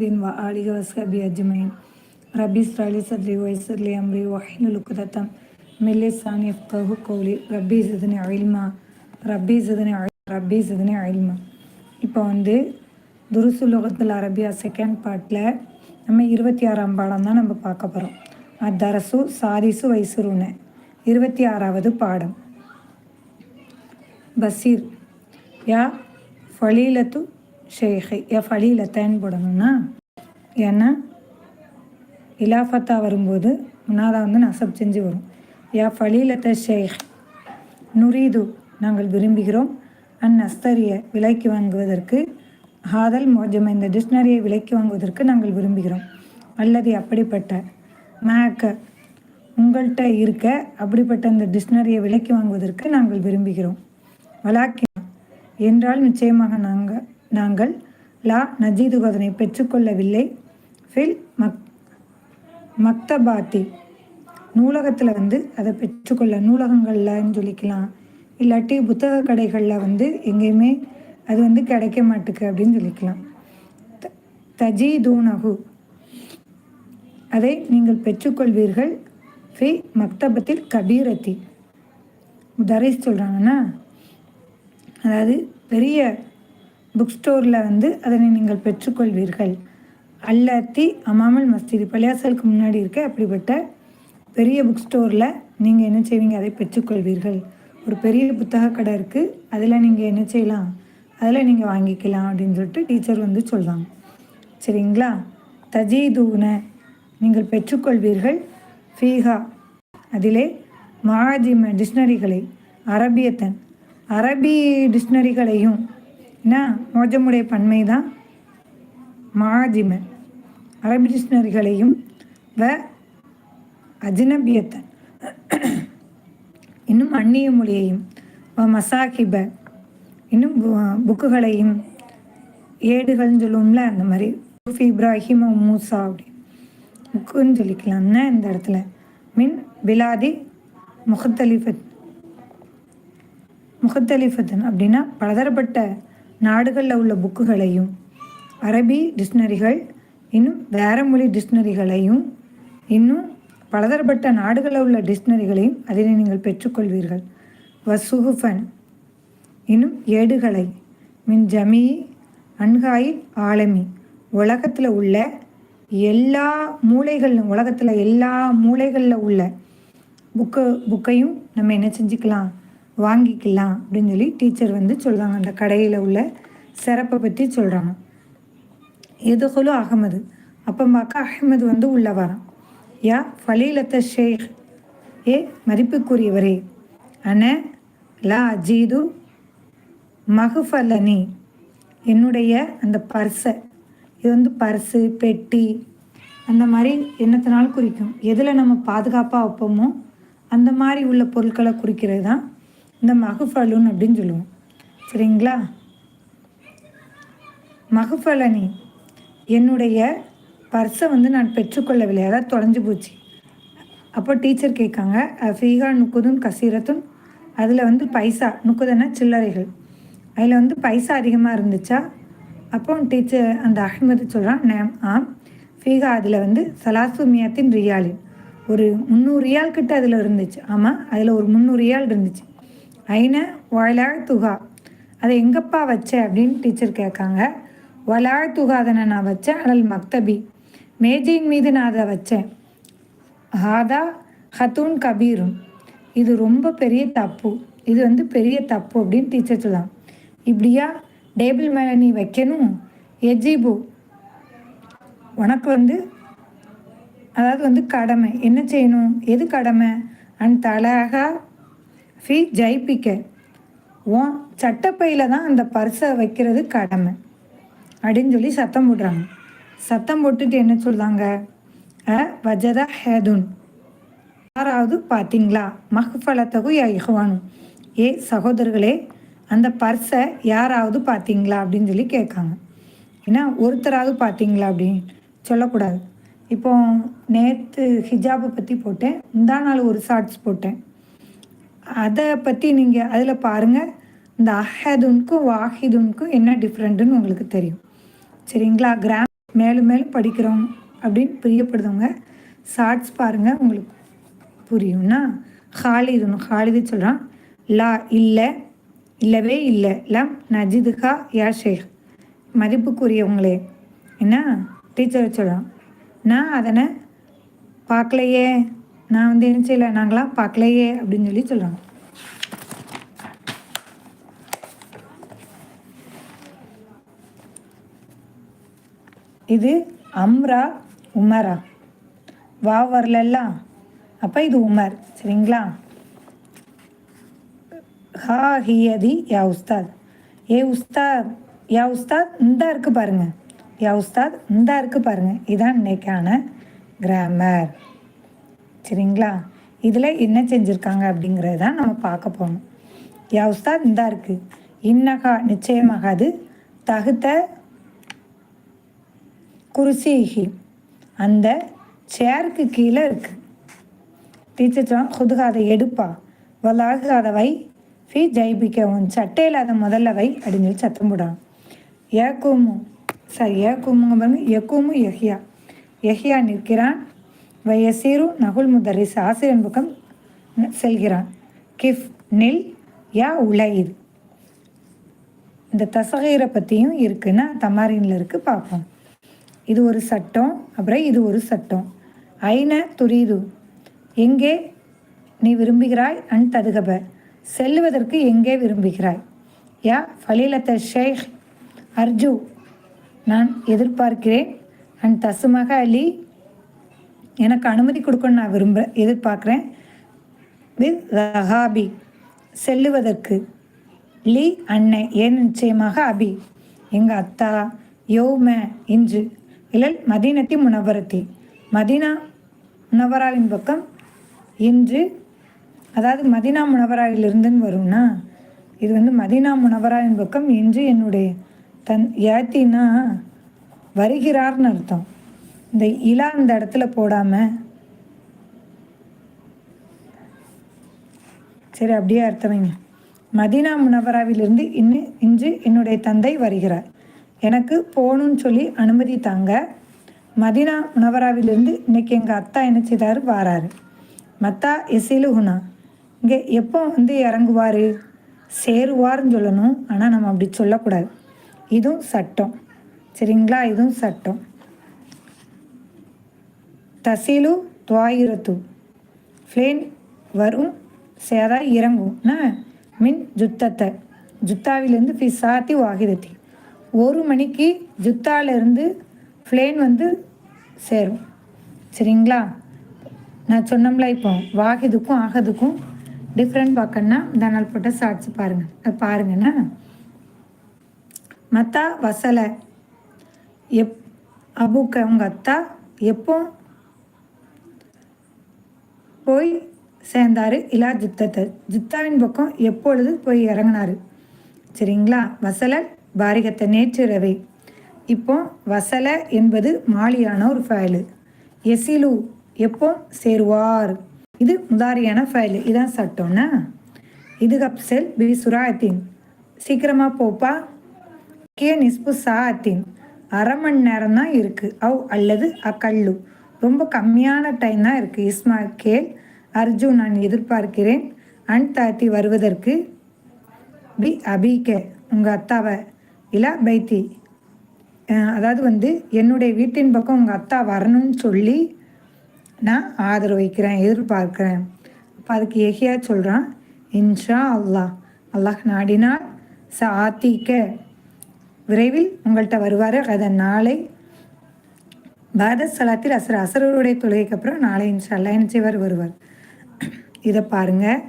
wa وآله wa أجمعين رب rabbi israli sadri wa yassir li amri wa hlul 'uqdatam min lisani yafqahu qawli rabbi zidni ilma rabbi zidni rabbi இப்போ வந்து துருசுலோகத்தில் அரபியா second பார்ட்டில் நம்ம இருபத்தி ஆறாம் பாடம் தான் நம்ம பார்க்க போகிறோம் அத்தரசு சாரிசு வைசுருன இருபத்தி ஆறாவது பாடம் பசீர் யா ஃபலீலத்து ஷேഖ് யா ஃபலீலத்தன்னு போடணும்னா ஏன்னா இலாஃபத்தா வரும்போது முன்னாதான் வந்து நசப் செஞ்சு வரும். எஃப் ஃபலீலத்த ஷேக் நுரீது நாங்கள் விரும்புகிறோம். அன் அஸ்தரியை விலைக்கு வாங்குவதற்கு ஹாதல் மோஜம் இந்த டிக்ஷனரியை விலைக்கு வாங்குவதற்கு நாங்கள் விரும்புகிறோம். அல்லது அப்படிப்பட்ட மேக்க உங்கள்கிட்ட இருக்க அப்படிப்பட்ட அந்த டிக்ஷனரியை விலைக்கு வாங்குவதற்கு நாங்கள் விரும்புகிறோம். வலாக்கி என்றால் நிச்சயமாக நாங்கள் நாங்கள் லா நஜீது பெற்றுக்கொள்ளவில்லை. ஃபில் மக் மக்தபாத்தி. நூலகத்தில் வந்து அதை பெற்றுக்கொள்ள நூலகங்கள்லன்னு சொல்லிக்கலாம். இல்லாட்டி புத்தக கடைகளில் வந்து எங்கேயுமே அது வந்து கிடைக்க மாட்டுக்கு அப்படின்னு சொல்லிக்கலாம். த தஜீதூனகு அதை நீங்கள் பெற்றுக்கொள்வீர்கள். ஃபி மக்தபத்தில் கபீரத்தி. தரைஸ் சொல்கிறாங்கன்னா அதாவது பெரிய புக் ஸ்டோரில் வந்து அதனை நீங்கள் பெற்றுக்கொள்வீர்கள். அல்லாத்தி அமாமல் மஸ்திரி பள்ளியாசலுக்கு முன்னாடி இருக்க அப்படிப்பட்ட பெரிய புக் ஸ்டோரில் நீங்கள் என்ன செய்வீங்க? அதை பெற்றுக்கொள்வீர்கள். ஒரு பெரிய புத்தக கடை இருக்குது அதில் நீங்கள் என்ன செய்யலாம்? அதில் நீங்கள் வாங்கிக்கலாம் அப்படின்னு சொல்லிட்டு டீச்சர் வந்து சொல்கிறாங்க சரிங்களா? தஜீதூன நீங்கள் பெற்றுக்கொள்வீர்கள். ஃபீஹா அதிலே மகாஜிம டிக்ஷனரிகளை அரபியத்தன் அரபி டிக்ஷனரிகளையும் என்ன மோஜமுடைய பன்மை தான் மாஜிம அரபிஷ்ணர்களையும் வ அஜினபியத்தன். இன்னும் அந்நிய மொழியையும் வ மசாகிப. இன்னும் புக்குகளையும் ஏடுகள்னு சொல்லுவோம்ல அந்த மாதிரி. இப்ராஹிம் மூசா அப்படி. புக்குன்னு சொல்லிக்கலாம்னா இந்த இடத்துல? மின் பிலாதி முகத்தலிஃபத். முகத்தலிஃபத்தன் அப்படின்னா பலதரப்பட்ட நாடுகளில் உள்ள புக்குகளையும் அரபி டிக்ஷனரிகள் இன்னும் வேற மொழி டிக்ஷனரிகளையும் இன்னும் பலதரப்பட்ட நாடுகளில் உள்ள டிக்ஷனரிகளையும் அதில் நீங்கள் பெற்றுக்கொள்வீர்கள். வசுகுஃபன் இன்னும் ஏடுகளை மின் ஜமி அன்காயில் ஆலமி உலகத்தில் உள்ள எல்லா மூளைகள் உலகத்தில் எல்லா மூளைகளில் உள்ள புக்கு புக்கையும் நம்ம என்ன செஞ்சுக்கலாம்? வாங்கிக்கலாம் அப்படின்னு சொல்லி டீச்சர் வந்து சொல்கிறாங்க அந்த கடையில் உள்ள சிறப்பை பற்றி சொல்கிறாங்க எதுகலு அகமது. அப்போ பார்க்க அகமது வந்து உள்ள வரான். யா ஃபலீலத்த ஷேக். ஏ மதிப்புக்குரியவரே. அன லா அஜீது மகுஃபலனி என்னுடைய அந்த பர்ஸை இது வந்து பர்ஸு பெட்டி. அந்த மாதிரி என்னத்தினாலும் குறிக்கும். எதில் நம்ம பாதுகாப்பாக வைப்போமோ அந்த மாதிரி உள்ள பொருட்களை குறிக்கிறது தான் இந்த மகுஃபலுன் அப்படின்னு சொல்லுவோம். சரிங்களா? மகுஃபலனி என்னுடைய பர்ஸை வந்து நான் பெற்றுக்கொள்ளவில்லை. அதாவது தொலைஞ்சு போச்சு. அப்போ டீச்சர் கேட்காங்க ஃபீகா நுக்குதுன் கசீரத்துன்? அதில் வந்து பைசா நுக்குதுன்னா சில்லறைகள். அதில் வந்து பைசா அதிகமாக இருந்துச்சா? அப்போ டீச்சர் அந்த அஹ்மது சொல்கிறான் நேம் ஆம். ஃபீகா அதில் வந்து சலாசுமியாத்தின் ரியாலின். ஒரு முந்நூறு ரியால் கிட்ட அதில் இருந்துச்சு. ஆமாம் அதில் ஒரு முந்நூறு ரியால் இருந்துச்சு. ஐன வளாழ் துகா. அதை எங்கப்பா வச்ச அப்படின்னு டீச்சர் கேட்காங்க. வளாழ் துகா அதனை நான் வச்சேன் அடல் மக்தபி. மேஜையின் மீது நான் அதை வச்சேன். ஹாதா ஹத்தூன் கபீரும் இது ரொம்ப பெரிய தப்பு. இது வந்து பெரிய தப்பு அப்படின்னு டீச்சர் சொல்லலாம் இப்படியா? டேபிள் மேலே நீ வைக்கணும்? எஜிபு உனக்கு வந்து அதாவது வந்து கடமை. என்ன செய்யணும்? எது கடமை? அண்ட் தலகா ஃபி ஜெயிப்பிக்க. உன் சட்டப்பையில் தான் அந்த பர்ஸை வைக்கிறது கடமை. அப்படின்னு சொல்லி சத்தம் போடுறாங்க. சத்தம் போட்டுட்டு என்ன சொல்கிறாங்க அ வஜதா ஹேதுன். யாராவது பார்த்தீங்களா? மஹ்ஃபலத்தகு யா ஏ சகோதரர்களே அந்த பர்ஸை யாராவது பார்த்தீங்களா? அப்படின்னு சொல்லி கேட்காங்க. ஏன்னா ஒருத்தராவது பார்த்தீங்களா? அப்படின்னு சொல்லக்கூடாது. இப்போ நேற்று ஹிஜாபை பற்றி போட்டேன். இந்த நாள் ஒரு ஷார்ட்ஸ் போட்டேன். அதை பற்றி நீங்கள் அதில் பாருங்கள் இந்த அஹதுனுக்கும் வாஹிதுனுக்கும் என்ன டிஃப்ரெண்ட்டுன்னு உங்களுக்கு தெரியும். சரிங்களா? கிராம் மேலும் மேலும் படிக்கிறோம் அப்படின்னு பிரியப்படுதவங்க ஷார்ட்ஸ் பாருங்கள் உங்களுக்கு புரியும்னா ஹாலிதுன்னு ஹாலிது சொல்கிறான் லா இல்லை இல்லவே இல்லை. லம் நஜிதுகா யா ஷேக். மதிப்புக்குரியவங்களே. என்ன? டீச்சரை சொல்கிறான் நான் அதனை பார்க்கலையே. நான் வந்து என்ன செய்யலை? நாங்களாம் பார்க்கலையே அப்படின்னு சொல்லி சொல்கிறாங்க இது அம்ரா உமரா. வா வரலாம் அப்போ இது உமர். சரிங்களா? ஹா ஹியதி யா உஸ்தாத். ஏ உஸ்தாத் யா உஸ்தாத் இந்தா இருக்குது பாருங்கள் யா உஸ்தாத் இந்தா இருக்குது பாருங்கள் இதான் இன்னைக்கான கிராமர் சரிங்களா? இதில் என்ன செஞ்சுருக்காங்க அப்படிங்கிறது தான் நம்ம பார்க்க போகணும் யா உஸ்தாத் இந்தா இருக்குது இன்னகா நிச்சயமாக அது தகுத்த குருசிஹி அந்த சேருக்கு கீழே இருக்குது டீச்சர் சொன்னால் குதுக அதை எடுப்பா. வலாகு அதை வை ஃபி ஜெய்பிக்க உன் சட்டையில் அதை முதல்ல வை அப்படின்னு சொல்லி சத்தம் போடாங்க கூமு சாரி கூமுங்க பாருங்க. எக்கூமு எஹியா எஹியா நிற்கிறான். வயசீரு நகுல் முதரிஸ் ஆசிரியன் பக்கம் செல்கிறான். கிஃப் நில் யா உலயிர். இந்த தசகீரை பற்றியும் இருக்குன்னா தமாரின்ல இருக்குது பார்ப்போம் இது ஒரு சட்டம் அப்புறம் இது ஒரு சட்டம். ஐன துரிது. எங்கே நீ விரும்புகிறாய்? அன் ததுகப. செல்லுவதற்கு எங்கே விரும்புகிறாய்? யா ஃபலீலத்த ஷேக் அர்ஜு நான் எதிர்பார்க்கிறேன். அன் தசுமக அலி எனக்கு அனுமதி கொடுக்கணும்னு நான் விரும்ப எதிர்பார்க்குறேன். வித் ரஹாபி செல்லுவதற்கு லீ அன்னை ஏன் நிச்சயமாக அபி? எங்கள் அத்தா யோம இன்று இழல் மதீனத்தி முனவரத்தி. மதீனா முனவராவின் பக்கம் இன்று அதாவது மதினா முனவராயிலிருந்துன்னு வரும்னா இது வந்து மதினா முனவராவின் பக்கம் இன்று என்னுடைய தன் ஏத்தினா வருகிறார்னு அர்த்தம். இந்த இலா அந்த இடத்துல போடாமல் சரி அப்படியே அர்த்தம் வைங்க. மதினா முனவராவிலிருந்து இன்னு இன்று என்னுடைய தந்தை வருகிறார். எனக்கு போகணுன்னு சொல்லி அனுமதி தாங்க. மதினா முனவராவிலிருந்து இன்னைக்கு எங்கள் அத்தா என்ன செய்தார்? வாராரு. மத்தா எசிலு இங்கே எப்போ வந்து இறங்குவார்? சேருவார்னு சொல்லணும். ஆனால் நம்ம அப்படி சொல்லக்கூடாது. இதுவும் சட்டம். சரிங்களா? இதுவும் சட்டம். தசிலு துவாயிரத்து. ஃப்ளேன் வரும் சேதா இறங்கும்னா மின் ஜுத்தத்தை. ஜுத்தாவிலேருந்து ஃபிசாத்தி வாகிதத்தி. ஒரு மணிக்கு ஜுத்தாலேருந்து ஃப்ளேன் வந்து சேரும். சரிங்களா? நான் சொன்னோம்ல இப்போ வாகிதுக்கும் ஆகதுக்கும் டிஃப்ரெண்ட் பார்க்கணுன்னா இந்த நாள் போட்ட சாட்சி பாருங்கள் அது பாருங்கண்ணா மத்தா வசலை. எப் அபுக்க உங்கள் அத்தா எப்போ போய் சேர்ந்தார் இலா ஜுத்தத்தை ஜுத்தாவின் பக்கம் எப்பொழுது போய் இறங்கினார்? சரிங்களா? வசல பாரிகத்தை நேற்றிரவே. இப்போ வசல என்பது மாலியான ஒரு ஃபைலு எசிலு எப்போ சேருவார்? இது முதாரியான ஃபைலு இதான் சட்டம்னா? இது கப்செல் பி சுராத்தின் சீக்கிரமாக போப்பா. கே நிஸ்பு சாத்தின். அரை மணி நேரம் தான் இருக்குது அவ் அல்லது அக்கல்லு. ரொம்ப கம்மியான டைம் தான் இருக்குது இஸ்மா கேல் அர்ஜுன் நான் எதிர்பார்க்கிறேன். அன் தாத்தி வருவதற்கு பி அபிக உங்கள் அத்தாவை. இலா பைத்தி. அதாவது வந்து என்னுடைய வீட்டின் பக்கம் உங்கள் அத்தா வரணும்னு சொல்லி நான் ஆதரவு வைக்கிறேன் எதிர்பார்க்குறேன். அப்போ அதுக்கு எஹியா சொல்கிறான் இன்ஷா அல்லாஹ் அல்லாஹ் நாடினால் சாத்திக்க விரைவில் உங்கள்கிட்ட வருவார் அதை நாளை பாரத சலாத்தில் அசர் அசரருடைய தொழுகைக்கு அப்புறம் நாளை இன்ஷா அல்லா என்ன செய்வார் வருவார். இதை பாருங்கள்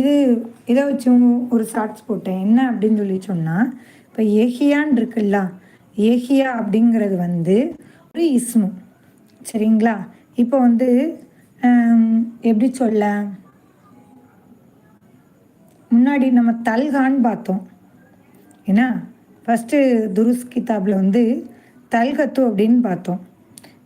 இது இதை வச்சு ஒரு ஷார்ட்ஸ் போட்டேன். என்ன அப்படின்னு சொல்லி சொன்னால் இப்போ ஏஹியான் இருக்குல்ல ஏஹியா அப்படிங்கிறது வந்து ஒரு இஸ்மு. சரிங்களா? இப்போ வந்து எப்படி சொல்ல? முன்னாடி நம்ம தல்கான்னு பார்த்தோம். ஏன்னா ஃபஸ்ட்டு துருஸ் கிதாபில் வந்து தல்கத்து அப்படின்னு பார்த்தோம்.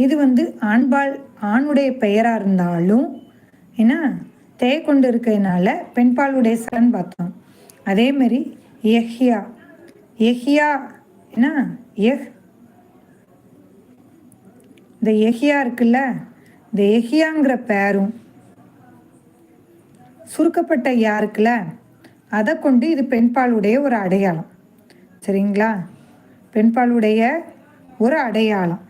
இது வந்து ஆண்பால் ஆணுடைய பெயராக இருந்தாலும் என்ன தே கொண்டு இருக்கிறதுனால பெண்பாலுடைய சரண் பார்த்தோம். அதேமாரி எஹ்யா. எஹ்யா என்ன? எஹ். இந்த எஹியா இருக்குல்ல இந்த எஹியாங்கிற பேரும் சுருக்கப்பட்ட யா இருக்குல்ல அதை கொண்டு இது பெண்பாலுடைய ஒரு அடையாளம். சரிங்களா? பெண்பாலுடைய ஒரு அடையாளம்.